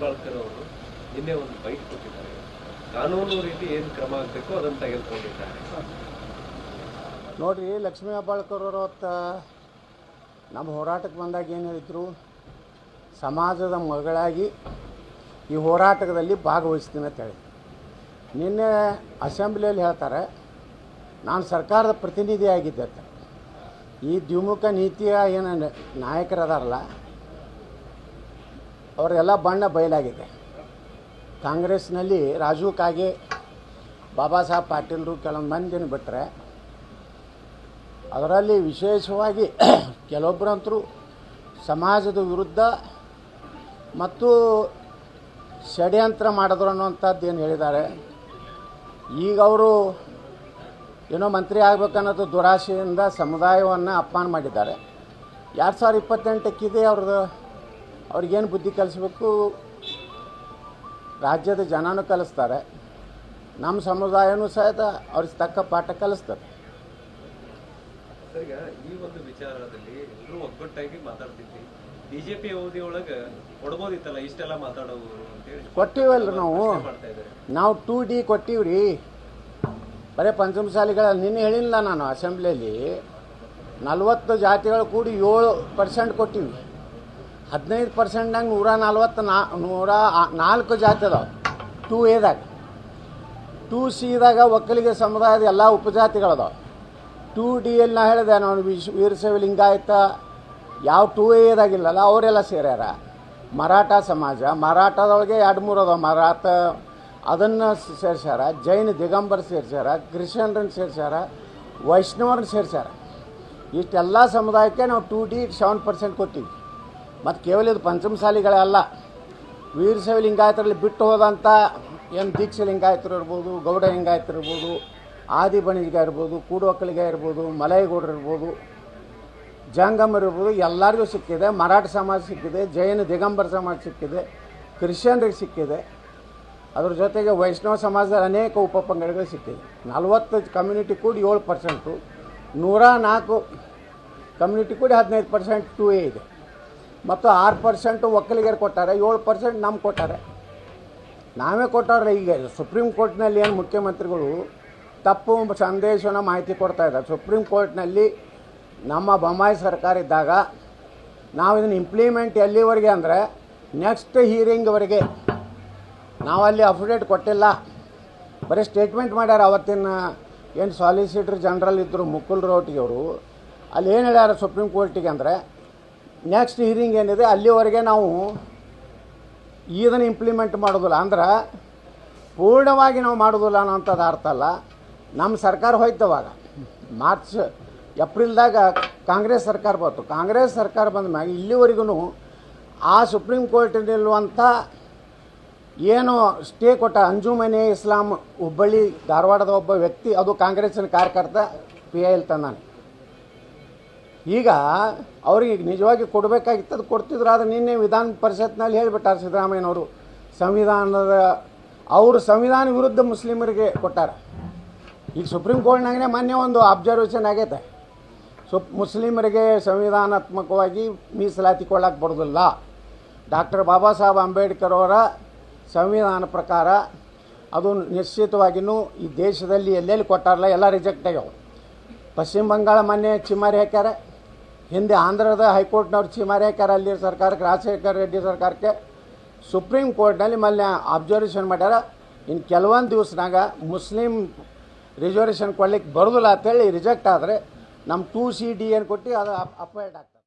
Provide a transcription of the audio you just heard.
ಹೆಬ್ಬಾಳ್ಕರ್ ಅವರು ನಿನ್ನೆ ಒಂದು ಬೈಟ್ ಕೊಟ್ಟಿದ್ದಾರೆ. ಕಾನೂನು ರೀತಿ ಏನು ಕ್ರಮ ಆಗಬೇಕು ಅದನ್ನು ತೆಗೆದುಕೊಂಡಿದ್ದಾರೆ. ನೋಡ್ರಿ, ಲಕ್ಷ್ಮೀ ಹೆಬ್ಬಾಳ್ಕರ್ ಅವರು ಅವತ್ತು ನಮ್ಮ ಹೋರಾಟಕ್ಕೆ ಬಂದಾಗ ಏನು ಹೇಳಿದ್ರು? ಸಮಾಜದ ಮಗಳಾಗಿ ಈ ಹೋರಾಟದಲ್ಲಿ ಭಾಗವಹಿಸ್ತೀನಿ ಅಂತ ಹೇಳಿ ನಿನ್ನೆ ಅಸೆಂಬ್ಲಿಯಲ್ಲಿ ಹೇಳ್ತಾರೆ, ನಾನು ಸರ್ಕಾರದ ಪ್ರತಿನಿಧಿ ಆಗಿದ್ದೆ ಈ ದ್ವಿಮುಖ ನೀತಿಯ ಏನು ನಾಯಕರದಾರಲ್ಲ ಅವರೆಲ್ಲ ಬಣ್ಣ ಬಯಲಾಗಿದೆ. ಕಾಂಗ್ರೆಸ್ನಲ್ಲಿ ರಾಜು ಕಾಗೆ, ಬಾಬಾ ಸಾಹೇಬ್ ಪಾಟೀಲರು ಕೆಲವೊಂದು ಮಂದಿನ ಬಿಟ್ಟರೆ ಅದರಲ್ಲಿ ವಿಶೇಷವಾಗಿ ಕೆಲವೊಬ್ಬರಂತರೂ ಸಮಾಜದ ವಿರುದ್ಧ ಮತ್ತು ಷಡ್ಯಂತ್ರ ಮಾಡಿದ್ರು ಅನ್ನುವಂಥದ್ದು ಏನು ಹೇಳಿದ್ದಾರೆ. ಈಗ ಅವರು ಏನೋ ಮಂತ್ರಿ ಆಗ್ಬೇಕನ್ನೋದು ದುರಾಶೆಯಿಂದ ಸಮುದಾಯವನ್ನು ಅಪಮಾನ ಮಾಡಿದ್ದಾರೆ. ಎರಡು ಸಾವಿರದ ಇಪ್ಪತ್ತೆಂಟಕ್ಕಿದೆ ಅವ್ರದ್ದು ಅವ್ರಿಗೇನು ಬುದ್ಧಿ ಕಲಿಸ್ಬೇಕು? ರಾಜ್ಯದ ಜನನೂ ಕಲಿಸ್ತಾರೆ. ನಮ್ಮ ಸಮುದಾಯನೂ ಸಹಿತ ಅವ್ರಿಗೆ ತಕ್ಕ ಪಾಠ ಕಲಿಸ್ತಾರೆ. ಈ ಒಂದು ವಿಚಾರದಲ್ಲಿ ಎಲ್ಲರೂ ಒಗ್ಗಟ್ಟಾಗಿ ಮಾತಾಡ್ತಿದ್ವಿ. ಬಿಜೆಪಿ ಪಿ ಅವಧಿಯೊಳಗೆ ಕೊಡ್ಬೋದಿತ್ತಲ್ಲ ಇಷ್ಟೆಲ್ಲ ಮಾತಾಡೋರು ಕೊಟ್ಟಿವಲ್ರಿ ನಾವು. ನಾವು ಟೂ ಡಿ ಕೊಟ್ಟಿವ್ರಿ. ಬರೀ ಪಂಚಮಸಾಲಿಗಳಲ್ಲಿ ನಿನ್ನೆ ಹೇಳಿಲ್ಲ ನಾನು ಅಸೆಂಬ್ಲಿಯಲ್ಲಿ. ನಲ್ವತ್ತು ಜಾತಿಗಳು ಕೂಡಿ ಏಳು ಪರ್ಸೆಂಟ್ ಕೊಟ್ಟಿವಿ ಹದಿನೈದು ಪರ್ಸೆಂಟ್ನಾಗ ನೂರ ನಲ್ವತ್ತು ನಾ ನೂರ ನಾಲ್ಕು ಜಾತಿ ಅದಾವೆ. ಟೂ ಎದಾಗ ಟೂ ಸಿದಾಗ ಒಕ್ಕಲಿಗ ಸಮುದಾಯದ ಎಲ್ಲ ಉಪಜಾತಿಗಳದಾವೆ ಟೂ ಡಿ ಎಲ್ಲಿ ನಾ ಹೇಳಿದೆ, ನಾನು ವಿಶ್ ವೀರಶೈವ ಲಿಂಗಾಯತ ಯಾವ ಟೂ ಎದಾಗಿಲ್ಲಲ್ಲ ಅವರೆಲ್ಲ ಸೇರ್ಯಾರ. ಮರಾಠ ಸಮಾಜ, ಮರಾಠದೊಳಗೆ ಎರಡು ಮೂರು ಅದಾವೆ. ಮರಾಠ ಅದನ್ನು ಸೇರ್ಸ್ಯಾರ, ಜೈನ ದಿಗಂಬರ್ ಸೇರ್ಸ್ಯಾರ ಕ್ರಿಶ್ಚಿಯನ್ರನ್ನ ಸೇರ್ಸ್ಯಾರ, ವೈಷ್ಣವರನ್ನ ಸೇರ್ಸ್ಯಾರ. ಇಷ್ಟೆಲ್ಲ ಸಮುದಾಯಕ್ಕೆ ನಾವು ಟೂ ಡಿ ಸೆವೆನ್ ಪರ್ಸೆಂಟ್ ಕೊಟ್ಟಿವಿ. ಮತ್ತು ಕೇವಲ ಇದು ಪಂಚಮಸಾಲಿಗಳಲ್ಲ. ವೀರಶೈವ ಲಿಂಗಾಯತರಲ್ಲಿ ಬಿಟ್ಟು ಹೋದಂಥ ಏನು ದೀಕ್ಷೆ ಲಿಂಗಾಯತರು ಇರ್ಬೋದು, ಗೌಡ ಲಿಂಗಾಯತರು ಇರ್ಬೋದು, ಆದಿ ಇರ್ಬೋದು ಕೂಡು ಒಕ್ಕಲಿಗ ಇರ್ಬೋದು, ಮಲಯಗೌಡರು ಇರ್ಬೋದು ಜಂಗಮರು ಇರ್ಬೋದು, ಎಲ್ಲರಿಗೂ ಸಿಕ್ಕಿದೆ. ಮರಾಠ ಸಮಾಜ ಸಿಕ್ಕಿದೆ, ಜೈನ ದಿಗಂಬರ ಸಮಾಜ ಸಿಕ್ಕಿದೆ, ಕ್ರಿಶ್ಚಿಯನ್ರಿಗೆ ಸಿಕ್ಕಿದೆ. ಅದ್ರ ಜೊತೆಗೆ ವೈಷ್ಣವ ಸಮಾಜದ ಅನೇಕ ಉಪಪಂಗಡಗಳು ಸಿಕ್ಕಿದೆ. ನಲವತ್ತು ಕಮ್ಯುನಿಟಿ ಕೂಡಿ ಏಳು ಪರ್ಸೆಂಟು ನೂರ ನಾಲ್ಕು ಕಮ್ಯುನಿಟಿ ಕೂಡಿ ಹದಿನೈದು ಪರ್ಸೆಂಟ್ ಟೂ ಎ ಇದೆ. ಮತ್ತು ಆರು ಪರ್ಸೆಂಟು ಒಕ್ಕಲಿಗರು ಕೊಟ್ಟಾರೆ, ಏಳು ಪರ್ಸೆಂಟ್ ನಮ್ಗೆ ಕೊಟ್ಟಾರೆ. ನಾವೇ ಕೊಟ್ಟವ್ರೆ ಈಗ ಸುಪ್ರೀಂ ಕೋರ್ಟ್ನಲ್ಲಿ ಏನು ಮುಖ್ಯಮಂತ್ರಿಗಳು ತಪ್ಪು ಸಂದೇಶನ ಮಾಹಿತಿ ಕೊಡ್ತಾ ಇದ್ದಾರೆ. ಸುಪ್ರೀಂ ಕೋರ್ಟ್ನಲ್ಲಿ ನಮ್ಮ ಬೊಮ್ಮಾಯಿ ಸರ್ಕಾರ ಇದ್ದಾಗ ನಾವು ಇದನ್ನು ಇಂಪ್ಲಿಮೆಂಟ್ ಎಲ್ಲಿವರೆಗೆ ಅಂದರೆ ನೆಕ್ಸ್ಟ್ ಹೀರಿಂಗ್ವರೆಗೆ ನಾವಲ್ಲಿ ಅಫಿಡೇಟ್ ಕೊಟ್ಟಿಲ್ಲ. ಬರೀ ಸ್ಟೇಟ್ಮೆಂಟ್ ಮಾಡ್ಯಾರ ಅವತ್ತಿನ ಏನು ಸಾಲಿಸಿಟರ್ ಜನರಲ್ ಇದ್ದರು ಮುಕುಲ್ ರೋಟಿಗೆ ಅವರು. ಅಲ್ಲಿ ಏನು ಹೇಳ್ಯಾರ ಸುಪ್ರೀಂ ಕೋರ್ಟಿಗೆ ಅಂದರೆ ನೆಕ್ಸ್ಟ್ ಹೀರಿಂಗ್ ಏನಿದೆ, ಅಲ್ಲಿವರೆಗೆ ನಾವು ಇದನ್ನು ಇಂಪ್ಲಿಮೆಂಟ್ ಮಾಡೋದಿಲ್ಲ. ಅಂದ್ರೆ ಪೂರ್ಣವಾಗಿ ನಾವು ಮಾಡೋದಿಲ್ಲ ಅನ್ನೋಂಥದ್ದು ಅರ್ಥ ಅಲ್ಲ. ನಮ್ಮ ಸರ್ಕಾರ ಹೋಯ್ತವಾಗ ಮಾರ್ಚ್, ಏಪ್ರಿಲ್ದಾಗ ಕಾಂಗ್ರೆಸ್ ಸರ್ಕಾರ ಬಂತು. ಕಾಂಗ್ರೆಸ್ ಸರ್ಕಾರ ಬಂದ ಮ್ಯಾಗ ಇಲ್ಲಿವರೆಗೂ ಆ ಸುಪ್ರೀಂ ಕೋರ್ಟಿನಲ್ಲಿರುವಂಥ ಏನು ಸ್ಟೇ ಕೊಟ್ಟ ಅಂಜುಮನೆ ಇಸ್ಲಾಂ ಹುಬ್ಬಳ್ಳಿ ಧಾರವಾಡದ ಒಬ್ಬ ವ್ಯಕ್ತಿ, ಅದು ಕಾಂಗ್ರೆಸ್ಸಿನ ಕಾರ್ಯಕರ್ತ ಪಿ ಐ ಎಲ್ ತಂದಾನೆ. ಈಗ ಅವ್ರಿಗೆ ನಿಜವಾಗಿ ಕೊಡಬೇಕಾಗಿತ್ತು ಅದು ಕೊಡ್ತಿದ್ರು, ಆದರೆ ನಿನ್ನೆ ವಿಧಾನ ಪರಿಷತ್ನಲ್ಲಿ ಹೇಳಿಬಿಟ್ಟಾರೆ ಸಿದ್ದರಾಮಯ್ಯನವರು, ಸಂವಿಧಾನದ, ಅವರು ಸಂವಿಧಾನ ವಿರುದ್ಧ ಮುಸ್ಲಿಮರಿಗೆ ಕೊಟ್ಟಾರ. ಈಗ ಸುಪ್ರೀಂ ಕೋರ್ಟ್ನಾಗೇ ಮೊನ್ನೆ ಒಂದು ಅಬ್ಸರ್ವೇಷನ್ ಆಗೈತೆ. ಸೊ ಮುಸ್ಲಿಮರಿಗೆ ಸಂವಿಧಾನಾತ್ಮಕವಾಗಿ ಮೀಸಲಾತಿ ಕೊಡಕ್ಕೆ ಬರೋದಿಲ್ಲ. ಡಾಕ್ಟರ್ ಬಾಬಾ ಸಾಹೇಬ್ ಅಂಬೇಡ್ಕರ್ ಅವರ ಸಂವಿಧಾನ ಪ್ರಕಾರ ಅದು ನಿಶ್ಚಿತವಾಗಿಯೂ ಈ ದೇಶದಲ್ಲಿ ಎಲ್ಲೆಲ್ಲಿ ಕೊಟ್ಟಾರಲ್ಲ, ಎಲ್ಲ ರಿಜೆಕ್ಟ್ ಆಗ್ಯಾವ. ಪಶ್ಚಿಮ ಬಂಗಾಳ ಮೊನ್ನೆ ಚಿಮ್ಮಾರಿ ಹಾಕ್ಯಾರ. ಹಿಂದೆ ಆಂಧ್ರದ ಹೈಕೋರ್ಟ್ನವರು ಚಿಮರೇಕರ್ ಅಲ್ಲಿ ಸರ್ಕಾರಕ್ಕೆ, ರಾಜಶೇಖರ್ ರೆಡ್ಡಿ ಸರ್ಕಾರಕ್ಕೆ ಸುಪ್ರೀಂ ಕೋರ್ಟ್ನಲ್ಲಿ ಮೊನ್ನೆ ಅಬ್ಸರ್ವೇಷನ್ ಮಾಡ್ಯಾರ. ಇನ್ನು ಕೆಲವೊಂದು ದಿವಸನಾಗ ಮುಸ್ಲಿಂ ರಿಸರ್ವೇಷನ್ ಕೊಡ್ಲಿಕ್ಕೆ ಬರೋದಿಲ್ಲ ಅಂತೇಳಿ ರಿಜೆಕ್ಟ್ ಆದರೆ ನಮ್ಮ ಟು ಸಿ ಡಿ ಏನು ಕೊಟ್ಟು ಅದು ಅಪ್ವೈಡ್ ಆಗ್ತದೆ.